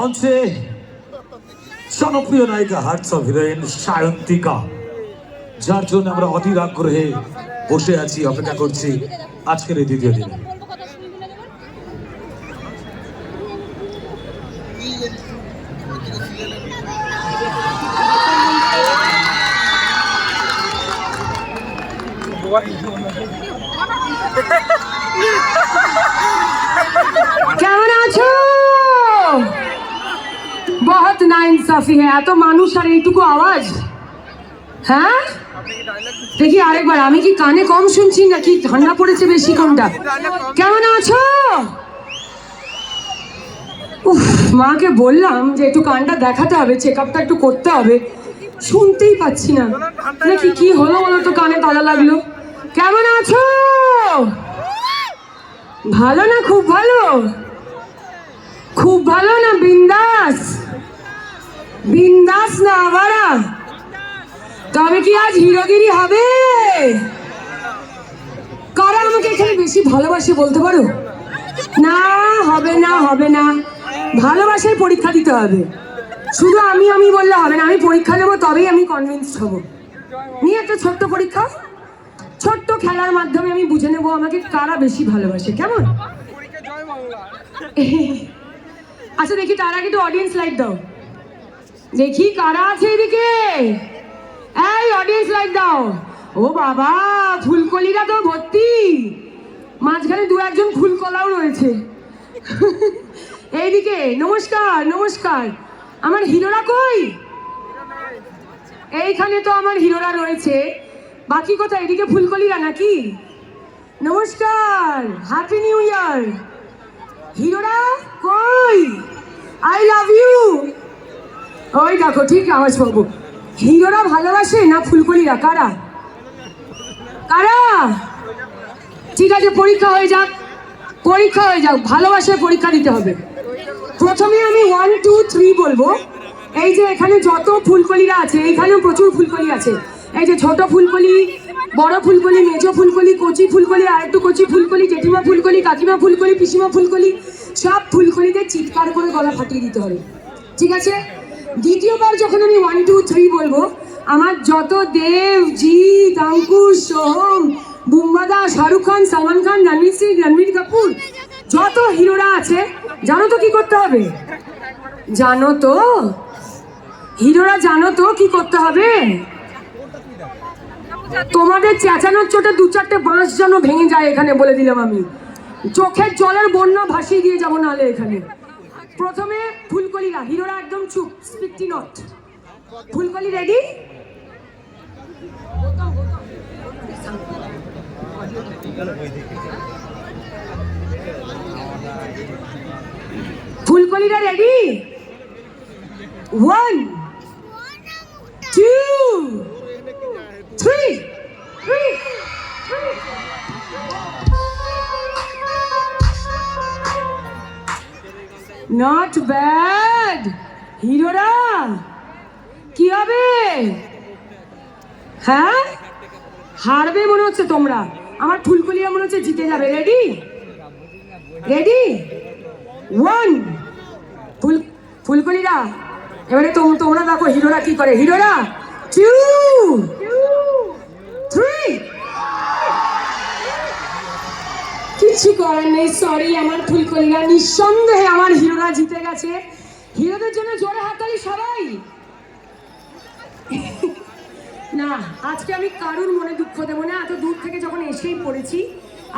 মঞ্চে জনপ্রিয় নায়িকা হার্টস অফ হিরোইন সায়ন্তিকা, যার জন্য আমরা অধীর আগ্রহে বসে আছি, অপেক্ষা করছি আজকের এই দ্বিতীয় দিনে। না ইনসাফি হ্যাঁ। এত মানুষ আর এইটুকু আওয়াজ? হ্যাঁ? দেখি আরেকবার, আমি কি কানে কম শুনছি নাকি ঠান্ডা পড়েছে বেশি কোনটা কেমন আছো? উফ, মাকে বললাম যে একটু কানটা দেখাতে হবে চেক আপটা একটু করতে হবে। শুনতেই পাচ্ছি না। নাকি কি হলো বলো তো, কানে তালা লাগল। কেমন আছো? ভালো না? খুব ভালো? খুব ভালো না বিন্দাস বিন্দাস? না আবারা তবে কি আজ হিরোগিরি হবে? কারা আমাকে এখানে বেশি ভালোবাসে বলতে পারো? না হবে না হবে না। ভালোবাসার পরীক্ষা দিতে হবে। শুধু আমি আমি বললে হবে না আমি পরীক্ষা দেবো তবেই আমি কনভিন্সড হব। নিয়ে একটা ছোট্ট পরীক্ষা। ছোট্ট খেলার মাধ্যমে আমি বুঝে নেব আমাকে কারা বেশি ভালোবাসে কেমন? আচ্ছা দেখি তার আগে তো অডিয়েন্স লাইট দাও। দেখি কারা আছে এদিকে? এই অডিয়েন্স লাইট দাও। ও বাবা, ফুলকলিরা তো ভর্তি। মাঝখানে দু একজন ফুলকলাও রয়েছে। এইদিকে, নমস্কার নমস্কার। আমার হিরোরা কই? এইখানে তো আমার হিরোরা রয়েছে। বাকি কোথায়? এদিকে ফুলকলিরা নাকি? নমস্কার হ্যাপি নিউ ইয়ার হিরোরা কই? আই লাভ ইউ ওই দেখো, ঠিক আওয়াজ পাবো। হিরোরা ভালোবাসে না ফুলকলিরা? কারা? কারা? ঠিক আছে, পরীক্ষা হয়ে যাক। পরীক্ষা হয়ে যাক, ভালোবাসে পরীক্ষা দিতে হবে। প্রথমে আমি ওয়ান টু থ্রি বলব। এই যে এখানে যত ফুলকলিরা আছে এইখানেও প্রচুর ফুলকলি আছে। এই যে ছোট ফুলকলি, বড় ফুলকলি, মেজো ফুলকলি, কচি ফুলকলি আর একটু কচি ফুলকলি, জেঠিমা ফুলকলি, কাকিমা ফুলকলি, পিসিমা ফুলকলি, সব ফুলকলিতে চিৎকার করে গলা ফাটিয়ে দিতে হবে। ঠিক আছে? দ্বিতীয়বার যখন আমি ওয়ান টু থ্রি বলব, আমার যত দেব, জিৎ, অঙ্কুশ, সোহম বুম্বাদা শাহরুখ খান, সালমান খান, রণবীর সিং, রণবীর কাপুর, যত হিরোরা আছে, জানো তো কি করতে হবে? জানো তো? হিরোরা জানো তো কি করতে হবে? তোমাদের চেঁচানোর চোটে দু চারটে বাঁশ যেন ভেঙে যায় এখানে বলে দিলাম আমি। চোখের জলের বন্যা ভাসিয়ে দিয়ে যাব নালে এখানে। প্রথমে ফুলকলিরা হিরোরা একদম চুপ স্পিকটি নট। ফুলকলি ready ফুলকলিরা ready one two three not bad হিরোরা, কি হবে? হ্যাঁ? হারবে মনে হচ্ছে তোমরা। আমার ফুলকলিয়া মনে হচ্ছে জিতে যাবে। রেডি রেডি ওয়ান ফুল, ফুলকলিরা, এবারে তোম- তোমরা দেখো হিরোরা কি করে। হিরোরা টু থ্রি কিছু করার নেই সরি আমার ফুলকলিরা নিঃসন্দেহে আমার হিরোরা জিতে গেছে। হিরোদের জন্য জোরে হাতালি সবাই। না, আজকে আমি কারুর মনে দুঃখ দেবো না। এত দূর থেকে যখন এসেই পড়েছি,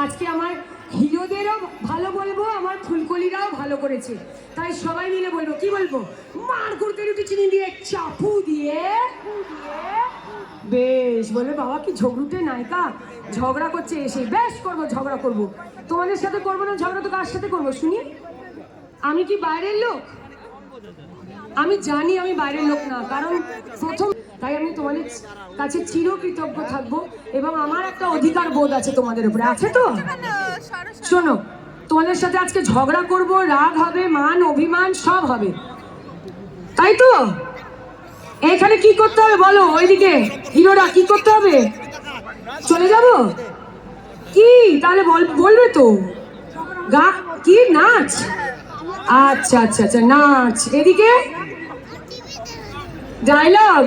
আজকে আমার হিরোদেরও ভালো বলব, আমার ফুলকলিরাও ভালো করেছে। তাই সবাই মিলে বলব, কি বলব? মার করতে রুটি চিনি দিয়ে, চাপু দিয়ে। বেশ, বলে বাবা কি ঝগড়ুটে নায়িকা? ঝগড়া করছে এসে। বেশ করব, ঝগড়া করব। তোমাদের সাথে করব না, ঝগড়া তো কার সাথে করব? শুনি। আমি কি বাইরের লোক? আমি জানি আমি বাইরের লোক না, কারণ প্রথম তাই আমি তোমাদের কাছে চিরকৃতজ্ঞ থাকব এবং আমার একটা অধিকার বোধ আছে তোমাদের উপরে। আছে তো? শোনো, তোমাদের সাথে আজকে ঝগড়া করব, রাগ হবে, মান, অভিমান, সব হবে। তাই তো? এখানে কি করতে হবে বলো? ওইদিকে। হিরোরা, কি করতে হবে? চলে যাব? কি? তাহলে বল, বলবে তো। গা, কি? নাচ? আচ্ছা আচ্ছা আচ্ছা নাচ। এদিকে? ডায়লগ